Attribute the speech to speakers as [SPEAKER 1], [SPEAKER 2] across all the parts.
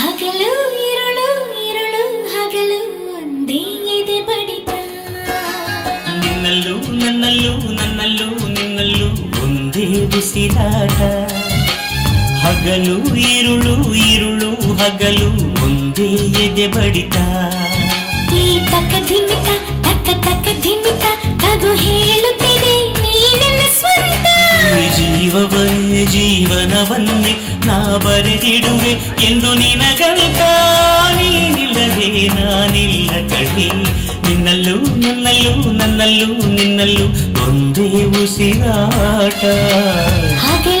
[SPEAKER 1] ಹಗಲು ಇರಳು ಇರಳು ಹಗಲು ಒಂದೇ ಎದೆ ಬಡಿತ. ನಿನ್ನಲ್ಲೂ ನನ್ನಲ್ಲೂ ನನ್ನಲ್ಲೂ ನಿನ್ನಲ್ಲೂ ಒಂದೇ ಬಿಸಿದಾಟ. ಹಗಲು ಇರುಳು ಇರುಳು ಹಗಲು ಒಂದೇ ಎದೆ ಬಡಿತ.
[SPEAKER 2] ಈ ತಕ ಧಿಮಿತ ತಕ್ಕ ತಕ ಧಿಮಿತ
[SPEAKER 1] ಬರೆದಿಡುವೆ ಎಂದು ನಿನಗಂತ ನೀನಿಲ್ಲದೆ ನಾನಿಲ್ಲ ಕಣಿ ನಿನ್ನಲ್ಲೂ ನನ್ನಲ್ಲೂ ನನ್ನಲ್ಲೂ ನಿನ್ನಲ್ಲೂ ಒಂದೇ ಉಸಿರಾಟ.
[SPEAKER 2] ಹಗಲು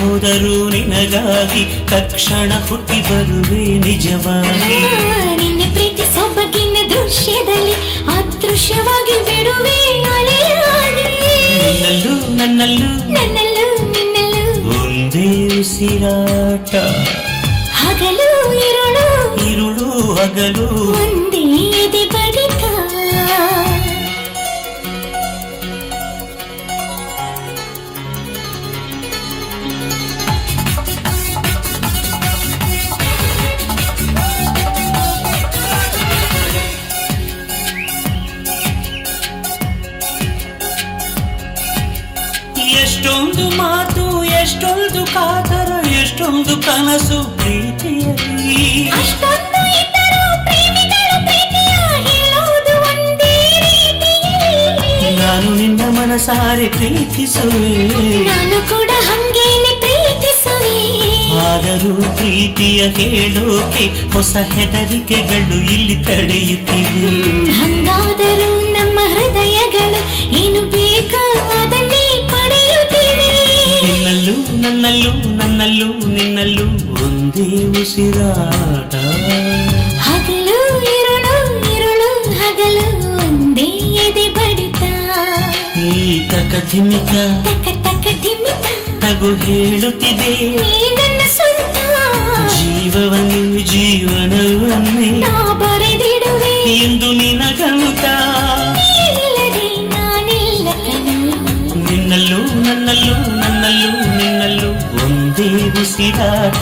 [SPEAKER 1] ಹೋದರೂ ನಿನಗಾಗಿ ತಕ್ಷಣ ಹುಟ್ಟಿ ಬರುವೆ ನಿಜವಾಗಿ.
[SPEAKER 2] ನಿನ್ನ ಪ್ರೀತಿ ಸೊಬಗಿನ ದೃಶ್ಯದಲ್ಲಿ ಅದೃಶ್ಯವಾಗಿ ಬಿಡುವೆ
[SPEAKER 1] ನನ್ನಲ್ಲೂ ನಿನ್ನಲ್ಲೂ.
[SPEAKER 2] ನನ್ನಲ್ಲೂ ನನ್ನಲ್ಲೂ.
[SPEAKER 1] ಒಂದೇ ಉಸಿರಾಟ.
[SPEAKER 2] ಹಗಲು ಇರುಳು.
[SPEAKER 1] ಇರುಳು ಹಗಲು.
[SPEAKER 2] ಒಂದೇ
[SPEAKER 1] ಎಷ್ಟೊಂದು ಮಾತು ಎಷ್ಟೊಂದು ಕಾತರ ಎಷ್ಟೊಂದು ಕನಸು ಪ್ರೀತಿಯಲ್ಲಿ. ನಾನು ನಿನ್ನ ಮನಸಾರೆ ಪ್ರೀತಿಸುವೆ.
[SPEAKER 2] ನಾನು ಕೂಡ ಹಂಗೇನೆ ಪ್ರೀತಿಸುವೆ.
[SPEAKER 1] ಆದರೂ ಪ್ರೀತಿಯ ಹೇಳೋಕೆ ಹೊಸ ಹೆದರಿಕೆಗಳು ಇಲ್ಲಿ ತಡೆಯುತ್ತಿವೆ.
[SPEAKER 2] ಹಂಗಾದರೂ ನಮ್ಮ ಹೃದಯಗಳು ಏನು
[SPEAKER 1] ನಿನ್ನಲ್ಲೂ ನನ್ನಲ್ಲೂ ನನ್ನಲ್ಲೂ ನಿನ್ನಲ್ಲೂ ಒಂದೇ ಉಸಿರಾಟ
[SPEAKER 2] ಹಗಲು ಇರುಳು ಇರುಳು ಹಗಲು ಒಂದೇ ಎದೆ ಬಡಿತ
[SPEAKER 1] ಈ ತಕಧಿಮಿಕ
[SPEAKER 2] ತಕ ತಕ ಧಿಮಿತ
[SPEAKER 1] ತಗು ಹೇಳುತ್ತಿದೆ
[SPEAKER 2] ನೀ ನನ್ನ ಸ್ವಂತ
[SPEAKER 1] ಜೀವವನ್ನು ಜೀವನವನ್ನೇ
[SPEAKER 2] ನಾ ಬರೆದಿಡುವೆ
[SPEAKER 1] ಎಂದು ನಿನಗಂತ
[SPEAKER 2] ಇಲ್ಲದೆ ನಾನಿಲ್ಲ ಕಣೋ.
[SPEAKER 1] ನಿನ್ನಲ್ಲೂ ನನ್ನಲ್ಲೂ ನನ್ನಲ್ಲೂ ನಿನ್ನಲ್ಲೂ ಒಂದೇ ಉಸಿರಾಟ